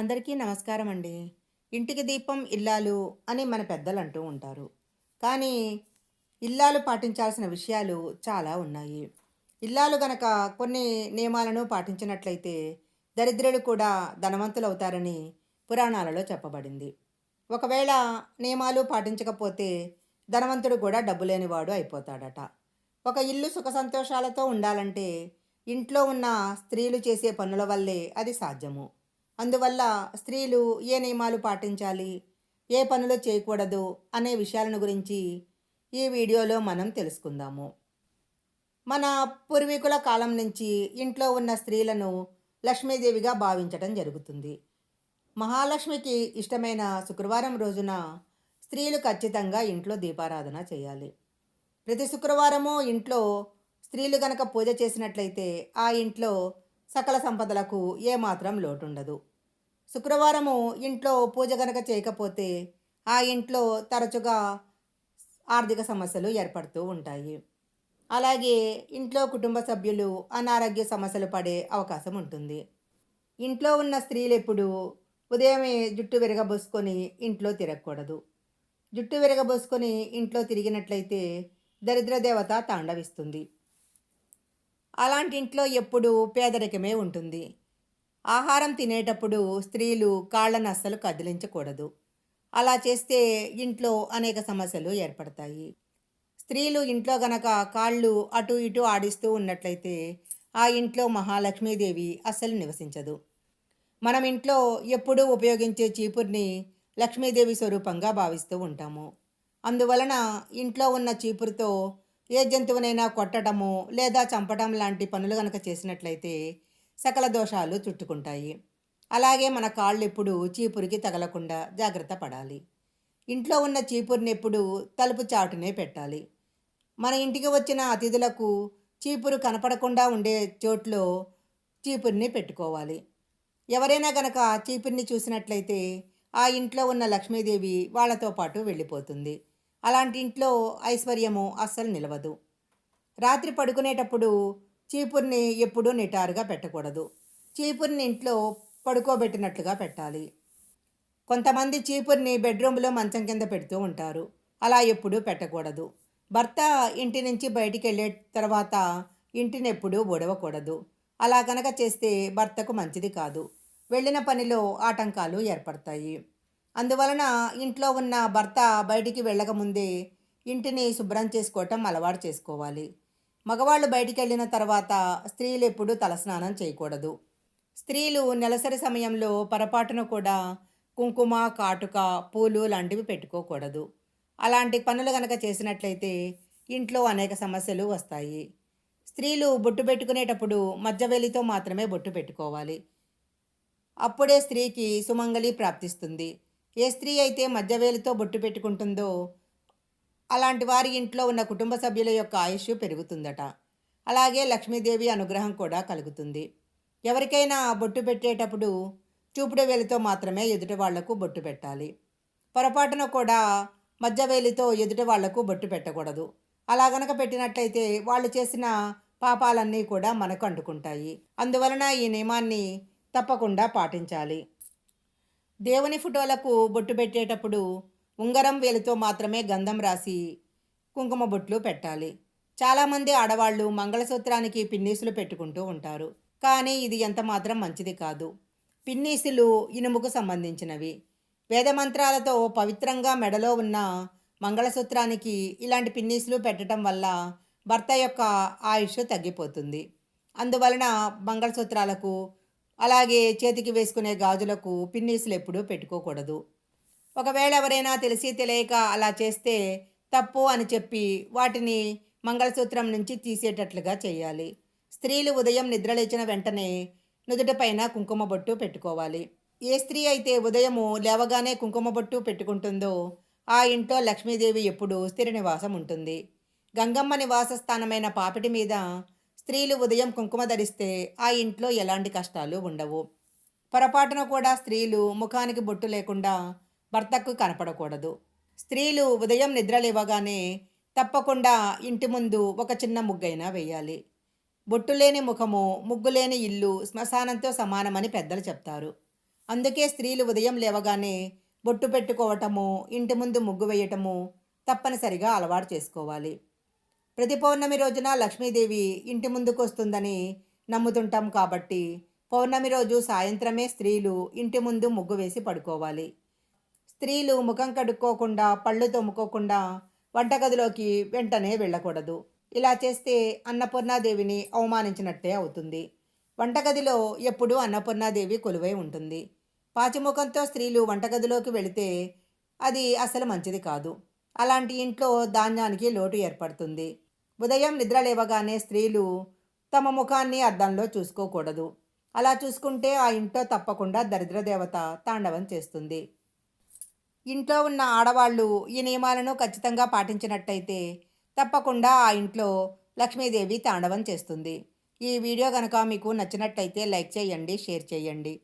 అందరికీ నమస్కారం అండి ఇంటికి దీపం ఇల్లాలు అని మన పెద్దలు అంటూ ఉంటారు. కానీ ఇల్లాలు పాటించాల్సిన విషయాలు చాలా ఉన్నాయి. ఇల్లాలు గనక కొన్ని నియమాలను పాటించినట్లయితే దరిద్రులు కూడా ధనవంతులు అవుతారని పురాణాలలో చెప్పబడింది. ఒకవేళ నియమాలు పాటించకపోతే ధనవంతుడు కూడా డబ్బు లేనివాడు అయిపోతాడట. ఒక ఇల్లు సుఖ సంతోషాలతో ఉండాలంటే ఇంట్లో ఉన్న స్త్రీలు చేసే పనుల వల్లే అది సాధ్యము. అందువల్ల స్త్రీలు ఏ నియమాలు పాటించాలి? ఏ పనులు చేయకూడదు? అనే విషయాలను గురించి ఈ వీడియోలో మనం తెలుసుకుందాము. మన పూర్వీకుల కాలం నుంచి ఇంట్లో ఉన్న స్త్రీలను లక్ష్మీదేవిగా భావించటం జరుగుతుంది. మహాలక్ష్మికి ఇష్టమైన శుక్రవారం రోజున స్త్రీలు ఖచ్చితంగా ఇంట్లో దీపారాధన చేయాలి. ప్రతి శుక్రవారము ఇంట్లో స్త్రీలు గనక పూజ చేసినట్లయితే ఆ ఇంట్లో సకల సంపదలకు ఏమాత్రం లోటుండదు. శుక్రవారము ఇంట్లో పూజ గనక చేయకపోతే ఆ ఇంట్లో తరచుగా ఆర్థిక సమస్యలు ఏర్పడుతూ ఉంటాయి. అలాగే ఇంట్లో కుటుంబ సభ్యులు అనారోగ్య సమస్యలు పడే అవకాశం ఉంటుంది. ఇంట్లో ఉన్న స్త్రీలు ఎప్పుడు ఉదయమే జుట్టు విరగబోసుకొని ఇంట్లో తిరగకూడదు. జుట్టు విరగబోసుకొని ఇంట్లో తిరిగినట్లయితే దరిద్ర దేవత తాండవిస్తుంది. అలాంటి ఇంట్లో ఎప్పుడూ పేదరికమే ఉంటుంది. ఆహారం తినేటప్పుడు స్త్రీలు కాళ్ళను అస్సలు కదిలించకూడదు. అలా చేస్తే ఇంట్లో అనేక సమస్యలు ఏర్పడతాయి. స్త్రీలు ఇంట్లో గనక కాళ్ళు అటు ఇటు ఆడిస్తూ ఉన్నట్లయితే ఆ ఇంట్లో మహాలక్ష్మీదేవి అస్సలు నివసించదు. మనం ఇంట్లో ఎప్పుడూ ఉపయోగించే చీపుర్ని లక్ష్మీదేవి స్వరూపంగా భావిస్తూ ఉంటాము. అందువలన ఇంట్లో ఉన్న చీపురుతో ఏ జంతువునైనా కొట్టడము లేదా చంపడం లాంటి పనులు కనుక చేసినట్లయితే సకల దోషాలు చుట్టుకుంటాయి. అలాగే మన కాళ్ళు ఎప్పుడు చీపురికి తగలకుండా జాగ్రత్త పడాలి. ఇంట్లో ఉన్న చీపురిని ఎప్పుడు తలుపు చాటునే పెట్టాలి. మన ఇంటికి వచ్చిన అతిథులకు చీపురు కనపడకుండా ఉండే చోట్లో చీపురిని పెట్టుకోవాలి. ఎవరైనా గనక చీపురిని చూసినట్లయితే ఆ ఇంట్లో ఉన్న లక్ష్మీదేవి వాళ్ళతో పాటు వెళ్ళిపోతుంది. అలాంటి ఇంట్లో ఐశ్వర్యము అస్సలు నిలవదు. రాత్రి పడుకునేటప్పుడు చీపుర్ని ఎప్పుడూ నిటారుగా పెట్టకూడదు. చీపుర్ని ఇంట్లో పడుకోబెట్టినట్లుగా పెట్టాలి. కొంతమంది చీపుర్ని బెడ్రూమ్లో మంచం కింద పెడుతూ ఉంటారు. అలా ఎప్పుడూ పెట్టకూడదు. భర్త ఇంటి నుంచి బయటికి వెళ్ళే తర్వాత ఇంటిని ఎప్పుడూ ఒడవకూడదు అలా కనుక చేస్తే భర్తకు మంచిది కాదు. వెళ్ళిన పనిలో ఆటంకాలు ఏర్పడతాయి. అందువలన ఇంట్లో ఉన్న భర్త బయటికి వెళ్ళకముందే ఇంటిని శుభ్రం చేసుకోవటం అలవాటు చేసుకోవాలి. మగవాళ్ళు బయటికి వెళ్ళిన తర్వాత స్త్రీలు ఎప్పుడూ తలస్నానం చేయకూడదు. స్త్రీలు నెలసరి సమయంలో పొరపాటున కూడా కుంకుమ కాటుక పూలు లాంటివి పెట్టుకోకూడదు. అలాంటి పనులు కనుక చేసినట్లయితే ఇంట్లో అనేక సమస్యలు వస్తాయి. స్త్రీలు బొట్టు పెట్టుకునేటప్పుడు మధ్యవేలితో మాత్రమే బొట్టు పెట్టుకోవాలి. అప్పుడే స్త్రీకి సుమంగళి ప్రాప్తిస్తుంది. ఏ స్త్రీ అయితే మధ్యవేలుతో బొట్టు పెట్టుకుంటుందో అలాంటి వారి ఇంట్లో ఉన్న కుటుంబ సభ్యుల యొక్క ఆయుష్ పెరుగుతుందట. అలాగే లక్ష్మీదేవి అనుగ్రహం కూడా కలుగుతుంది. ఎవరికైనా బొట్టు పెట్టేటప్పుడు చూపుడు వేలితో మాత్రమే ఎదుటి వాళ్ళకు బొట్టు పెట్టాలి. పొరపాటున కూడా మధ్యవేలితో ఎదుటి వాళ్ళకు బొట్టు పెట్టకూడదు. అలా గనక పెట్టినట్లయితే వాళ్ళు చేసిన పాపాలన్నీ కూడా మనకు అంటుకుంటాయి. అందువలన ఈ నియమాన్ని తప్పకుండా పాటించాలి. దేవుని ఫోటోలకు బొట్టు పెట్టేటప్పుడు ఉంగరం వేలుతో మాత్రమే గంధం రాసి కుంకుమ బొట్లు పెట్టాలి. చాలామంది ఆడవాళ్ళు మంగళసూత్రానికి పిన్నీసులు పెట్టుకుంటూ ఉంటారు. కానీ ఇది ఎంత మాత్రం మంచిది కాదు. పిన్నీసులు ఇనుముకు సంబంధించినవి. వేదమంత్రాలతో పవిత్రంగా మెడలో ఉన్న మంగళసూత్రానికి ఇలాంటి పిన్నీసులు పెట్టడం వల్ల భర్త యొక్క ఆయుష్ తగ్గిపోతుంది. అందువలన మంగళసూత్రాలకు అలాగే చేతికి వేసుకునే గాజులకు పిన్నీసులు ఎప్పుడూ పెట్టుకోకూడదు. ఒకవేళ ఎవరైనా తెలిసి తెలియక అలా చేస్తే తప్పు అని చెప్పి వాటిని మంగళసూత్రం నుంచి తీసేటట్లుగా చేయాలి. స్త్రీలు ఉదయం నిద్రలేచిన వెంటనే నుదుటిపైన కుంకుమ బొట్టు పెట్టుకోవాలి. ఏ స్త్రీ అయితే ఉదయము లేవగానే కుంకుమ బొట్టు పెట్టుకుంటుందో ఆ ఇంట్లో లక్ష్మీదేవి ఎప్పుడు స్థిర నివాసం ఉంటుంది. గంగమ్మ నివాస స్థానమైన పాపిటి మీద స్త్రీలు ఉదయం కుంకుమ ధరిస్తే ఆ ఇంట్లో ఎలాంటి కష్టాలు ఉండవు. పొరపాటున కూడా స్త్రీలు ముఖానికి బొట్టు లేకుండా భర్తకు కనపడకూడదు. స్త్రీలు ఉదయం నిద్రలేవగానే తప్పకుండా ఇంటి ముందు ఒక చిన్న ముగ్గైనా వేయాలి. బొట్టు లేని ముఖము ముగ్గులేని ఇల్లు శ్మశానంతో సమానమని పెద్దలు చెప్తారు. అందుకే స్త్రీలు ఉదయం లేవగానే బొట్టు పెట్టుకోవటము ఇంటి ముందు ముగ్గు వేయటము తప్పనిసరిగా అలవాటు చేసుకోవాలి. ప్రతి పౌర్ణమి రోజున లక్ష్మీదేవి ఇంటి ముందుకు వస్తుందని నమ్ముతుంటాం కాబట్టి పౌర్ణమి రోజు సాయంత్రమే స్త్రీలు ఇంటి ముందు ముగ్గు వేసి పడుకోవాలి. స్త్రీలు ముఖం కడుక్కోకుండా పళ్ళు తోముకోకుండా వంటగదిలోకి వెంటనే వెళ్ళకూడదు. ఇలా చేస్తే అన్నపూర్ణాదేవిని అవమానించినట్టే అవుతుంది. వంటగదిలో ఎప్పుడూ అన్నపూర్ణాదేవి కొలువై ఉంటుంది. పాచిముఖంతో స్త్రీలు వంటగదిలోకి వెళితే అది అసలు మంచిది కాదు. అలాంటి ఇంట్లో ధాన్యానికి లోటు ఏర్పడుతుంది. ఉదయం నిద్ర లేవగానే స్త్రీలు తమ ముఖాన్ని అద్దంలో చూసుకోకూడదు. అలా చూసుకుంటే ఆ ఇంట్లో తప్పకుండా దరిద్ర దేవత తాండవం చేస్తుంది. ఇంట్లో ఉన్న ఆడవాళ్ళు ఈ నియమాలను ఖచ్చితంగా పాటించినట్టయితే తప్పకుండా ఆ ఇంట్లో లక్ష్మీదేవి తాండవం చేస్తుంది. ఈ వీడియో కనుక మీకు నచ్చినట్టయితే లైక్ చేయండి షేర్ చేయండి.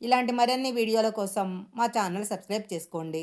ఇలాంటి మరిన్ని వీడియోల కోసం మా ఛానల్ సబ్స్క్రైబ్ చేసుకోండి.